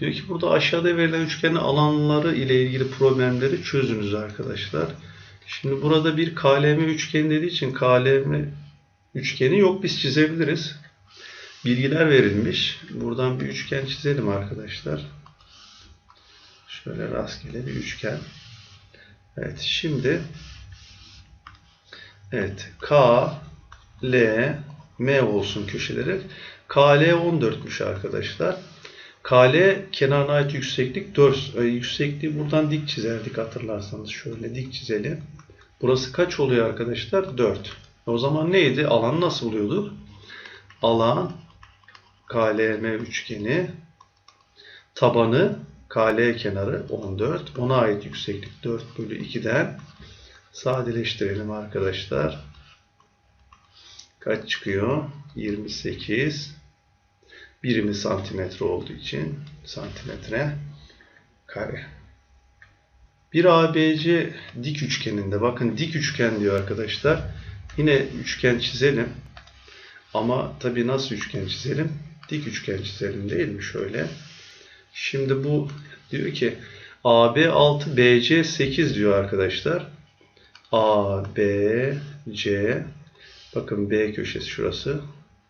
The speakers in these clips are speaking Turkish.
Diyor ki burada aşağıda verilen üçgenin alanları ile ilgili problemleri çözünüz arkadaşlar. Şimdi burada bir KLM üçgeni dediği için KLM üçgeni yok biz çizebiliriz. Bilgiler verilmiş. Buradan bir üçgen çizelim arkadaşlar. Şöyle rastgele bir üçgen. Evet şimdi evet K L M olsun köşeleri. KL 14'müş arkadaşlar. KL kenarına ait yükseklik 4. E, yüksekliği buradan dik çizerdik hatırlarsanız. Şöyle dik çizelim. Burası kaç oluyor arkadaşlar? 4. O zaman neydi? Alan nasıl buluyorduk? Alan KLM üçgeni tabanı KL kenarı 14. Ona ait yükseklik 4 bölü 2'den sadeleştirelim arkadaşlar. Kaç çıkıyor? 28 birimi santimetre olduğu için santimetre kare. Bir ABC dik üçgeninde bakın dik üçgen diyor arkadaşlar. Yine üçgen çizelim. Ama tabii nasıl üçgen çizelim? Dik üçgen çizelim değil mi? Şöyle. Şimdi bu diyor ki AB 6 BC 8 diyor arkadaşlar. ABC bakın B köşesi şurası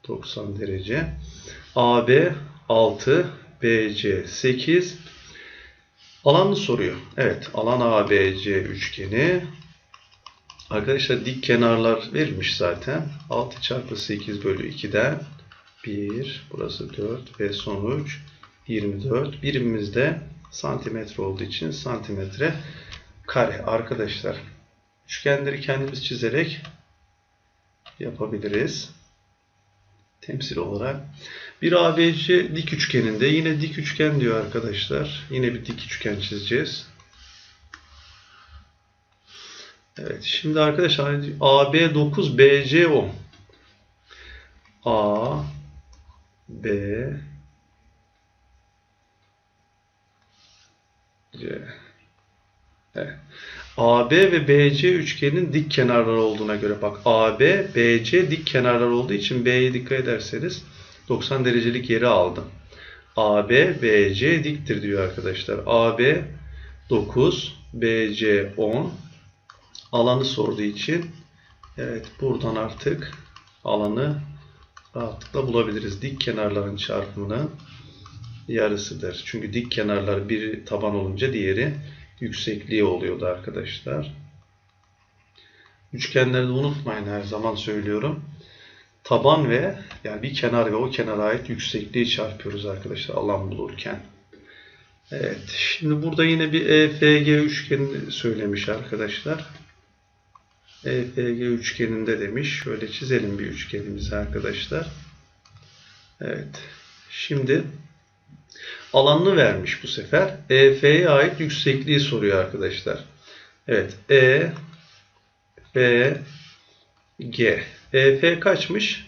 90 derece. AB 6 BC 8 alanını soruyor. Evet alan ABC üçgeni Arkadaşlar dik kenarlar verilmiş zaten. 6 çarpı 8 bölü 2'den 1, burası 4 ve sonuç 24. Birimimiz de santimetre olduğu için santimetre kare. Arkadaşlar üçgenleri kendimiz çizerek yapabiliriz. Temsil olarak. Bir ABC dik üçgeninde yine dik üçgen diyor arkadaşlar. Yine bir dik üçgen çizeceğiz. Evet şimdi arkadaşlar AB 9 BC 10. A B C Evet. AB ve BC üçgenin dik kenarları olduğuna göre bak AB, BC dik kenarlar olduğu için B'ye dikkat ederseniz 90 derecelik yeri aldım. AB, BC diktir diyor arkadaşlar. AB 9, BC 10 alanı sorduğu için evet buradan artık alanı rahatlıkla bulabiliriz. Dik kenarların çarpımının yarısıdır. Çünkü dik kenarlar bir taban olunca diğeri yüksekliği oluyordu arkadaşlar. Üçgenleri de unutmayın her zaman söylüyorum. Taban ve yani bir kenar ve o kenara ait yüksekliği çarpıyoruz arkadaşlar alan bulurken. Evet. Şimdi burada yine bir EFG üçgeni söylemiş arkadaşlar. EFG üçgeninde demiş. Şöyle çizelim bir üçgenimizi arkadaşlar. Evet. Şimdi alanını vermiş bu sefer. EF'ye ait yüksekliği soruyor arkadaşlar. Evet. E B G. EF kaçmış?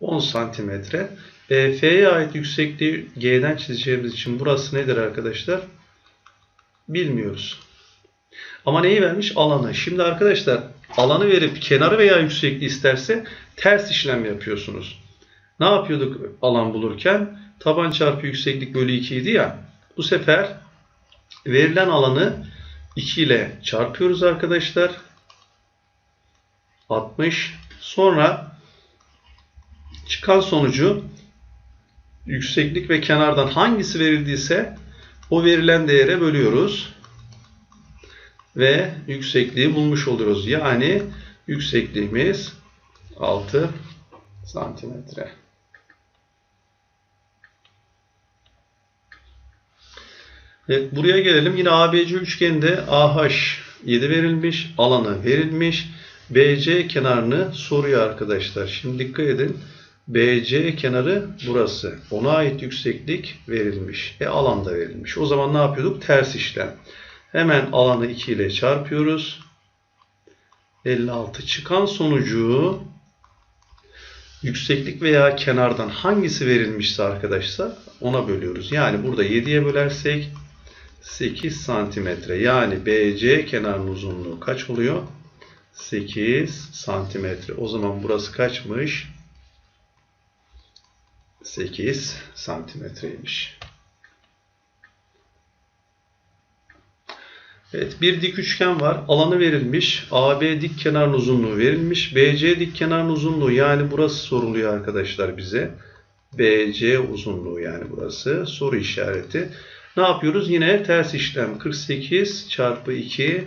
10 santimetre. EF'ye ait yüksekliği G'den çizeceğimiz için burası nedir arkadaşlar? Bilmiyoruz. Ama neyi vermiş? Alanı. Şimdi arkadaşlar alanı verip kenarı veya yüksekliği isterse ters işlem yapıyorsunuz. Ne yapıyorduk alan bulurken? Taban çarpı yükseklik bölü 2 idi ya. Bu sefer verilen alanı 2 ile çarpıyoruz arkadaşlar. 60. Sonra çıkan sonucu yükseklik ve kenardan hangisi verildiyse o verilen değere bölüyoruz ve yüksekliği bulmuş oluyoruz. Yani yüksekliğimiz 6 santimetre. Evet, buraya gelelim. Yine ABC üçgeninde AH 7 verilmiş, alanı verilmiş. BC kenarını soruyor arkadaşlar. Şimdi dikkat edin. BC kenarı burası. Ona ait yükseklik verilmiş. E alan da verilmiş. O zaman ne yapıyorduk? Ters işlem. Hemen alanı 2 ile çarpıyoruz. 56 çıkan sonucu yükseklik veya kenardan hangisi verilmişse arkadaşlar ona bölüyoruz. Yani burada 7'ye bölersek 8 santimetre. Yani BC kenarının uzunluğu kaç oluyor? 8 santimetre. O zaman burası kaçmış? 8 santimetreymiş. Evet bir dik üçgen var. Alanı verilmiş. AB dik kenarın uzunluğu verilmiş. BC dik kenarın uzunluğu yani burası soruluyor arkadaşlar bize. BC uzunluğu yani burası soru işareti. Ne yapıyoruz? Yine ters işlem. 48 çarpı 2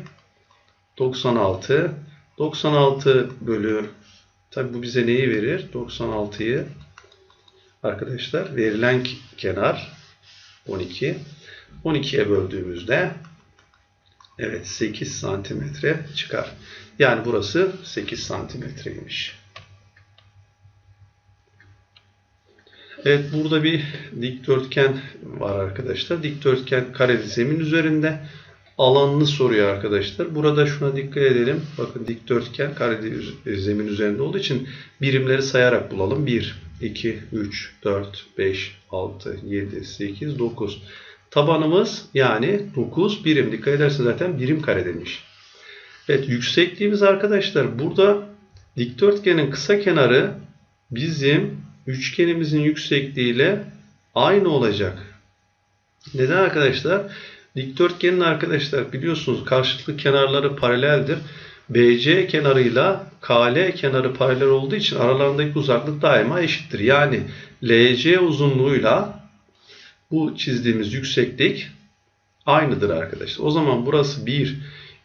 96. 96 bölü tabi bu bize neyi verir? 96'yı arkadaşlar verilen kenar 12. 12'ye böldüğümüzde evet 8 santimetre çıkar. Yani burası 8 santimetreymiş. Evet burada bir dikdörtgen var arkadaşlar. Dikdörtgen kareli zemin üzerinde alanını soruyor arkadaşlar. Burada şuna dikkat edelim. Bakın dikdörtgen kareli zemin üzerinde olduğu için birimleri sayarak bulalım. 1, 2, 3, 4, 5, 6, 7, 8, 9. Tabanımız yani 9 birim. Dikkat ederseniz zaten birim kare demiş. Evet yüksekliğimiz arkadaşlar burada dikdörtgenin kısa kenarı bizim üçgenimizin yüksekliğiyle aynı olacak. Neden arkadaşlar? Dikdörtgenin arkadaşlar biliyorsunuz karşılıklı kenarları paraleldir. BC kenarıyla KL kenarı paralel olduğu için aralarındaki uzaklık daima eşittir. Yani LC uzunluğuyla bu çizdiğimiz yükseklik aynıdır arkadaşlar. O zaman burası 1,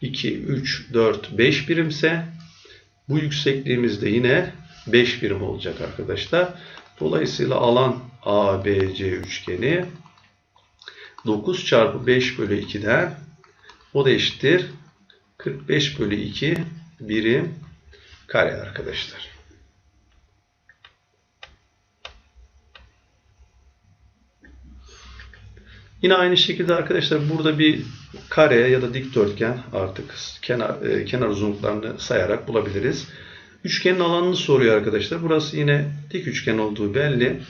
2, 3, 4, 5 birimse bu yüksekliğimiz de yine 5 birim olacak arkadaşlar. Dolayısıyla alan ABC üçgeni 9 çarpı 5 bölü 2'den o da eşittir 45 bölü 2 birim kare arkadaşlar. Yine aynı şekilde arkadaşlar burada bir kare ya da dikdörtgen artık kenar, e, kenar uzunluklarını sayarak bulabiliriz. Üçgenin alanını soruyor arkadaşlar. Burası yine dik üçgen olduğu belli.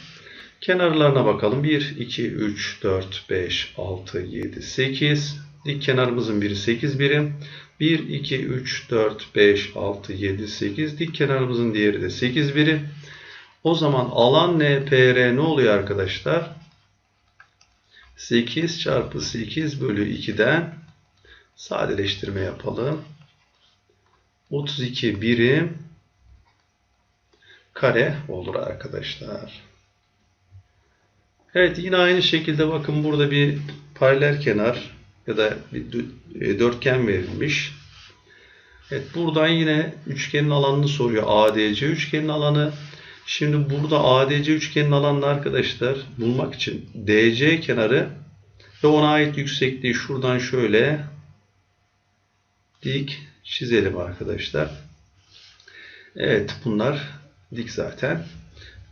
Kenarlarına bakalım. 1, 2, 3, 4, 5, 6, 7, 8. Dik kenarımızın biri 8 birim. 1, 2, 3, 4, 5, 6, 7, 8. Dik kenarımızın diğeri de 8 birim. O zaman alan NPR ne oluyor arkadaşlar? 8 çarpı 8 bölü 2'den sadeleştirme yapalım. 32 birim kare olur arkadaşlar. Evet yine aynı şekilde bakın burada bir paralel kenar ya da bir e, dörtgen verilmiş. Evet buradan yine üçgenin alanını soruyor. ADC üçgenin alanı. Şimdi burada ADC üçgenin alanını arkadaşlar bulmak için DC kenarı ve ona ait yüksekliği şuradan şöyle dik çizelim arkadaşlar. Evet bunlar dik zaten.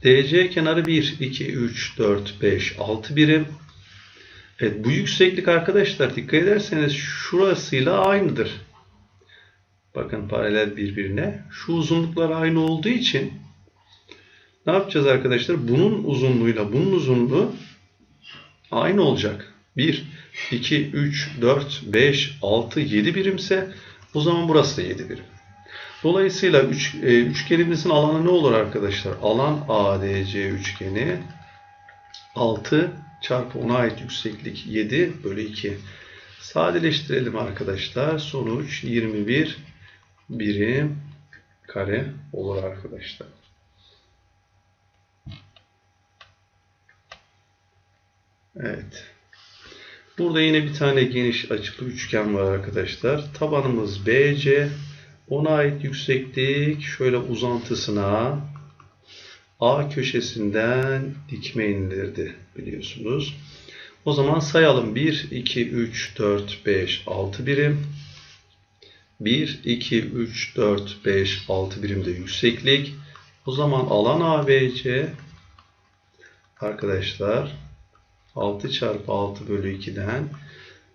DC kenarı 1, 2, 3, 4, 5, 6 birim. Evet bu yükseklik arkadaşlar dikkat ederseniz şurasıyla aynıdır. Bakın paralel birbirine. Şu uzunluklar aynı olduğu için ne yapacağız arkadaşlar? Bunun uzunluğuyla bunun uzunluğu aynı olacak. 1, 2, 3, 4, 5, 6, 7 birimse o zaman burası da 7 birim. Dolayısıyla üç, e, üçgenimizin alanı ne olur arkadaşlar? Alan ADC üçgeni 6 çarpı ona ait yükseklik 7 bölü 2. Sadeleştirelim arkadaşlar. Sonuç 21 birim kare olur arkadaşlar. Evet. Burada yine bir tane geniş açılı üçgen var arkadaşlar. Tabanımız BC. Ona ait yükseklik şöyle uzantısına A köşesinden dikme indirdi biliyorsunuz. O zaman sayalım. 1, 2, 3, 4, 5, 6 birim. 1, 2, 3, 4, 5, 6 birimde yükseklik. O zaman alan ABC arkadaşlar 6 çarpı 6 bölü 2'den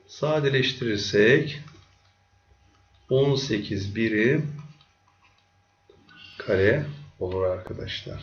sadeleştirirsek 18 birim kare olur arkadaşlar.